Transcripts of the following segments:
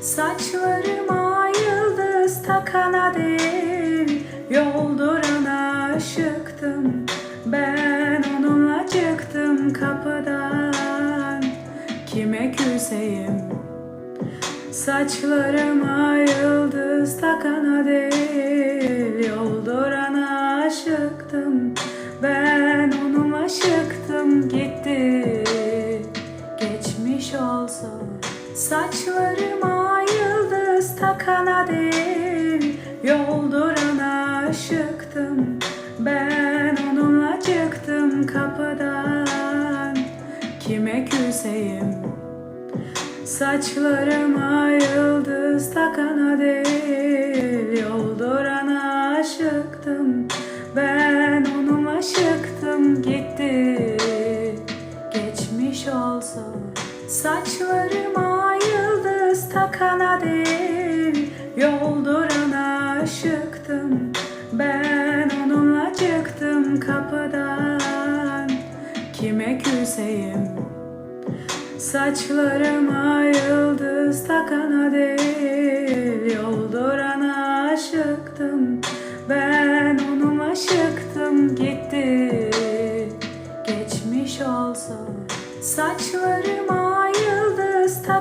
Saçlarıma yıldız takana değil Yoldurana aşıktım Ben onunla çıktım kapıdan. Kime küseyim Saçlarıma yıldız takana değil Yoldurana aşıktım Ben onunla aşıktım gitti Geçmiş olsun. Saçlarıma yıldız takana değil. Yoldurana aşıktım Ben onunla çıktım kapıdan. Kime küseyim? Saçlarıma yıldız takana değil. Yoldurana aşıktım Ben onunla aşıktım gitti. Geçmiş olsun Saçlarıma yıldız takana değil Yoldurana aşıktım Ben onunla çıktım kapıdan. Kime küseyim Saçlarıma yıldız takana değil Yoldurana aşıktım Ben onunla aşıktım gitti. Geçmiş olsun. Saçlarıma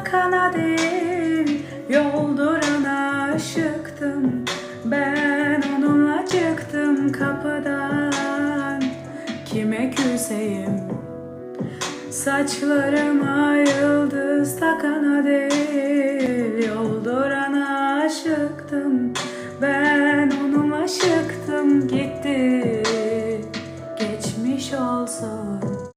takana değil Yoldurana aşıktım Ben onunla çıktım kapıdan. Kime küseyim Saçlarıma yıldız takana değil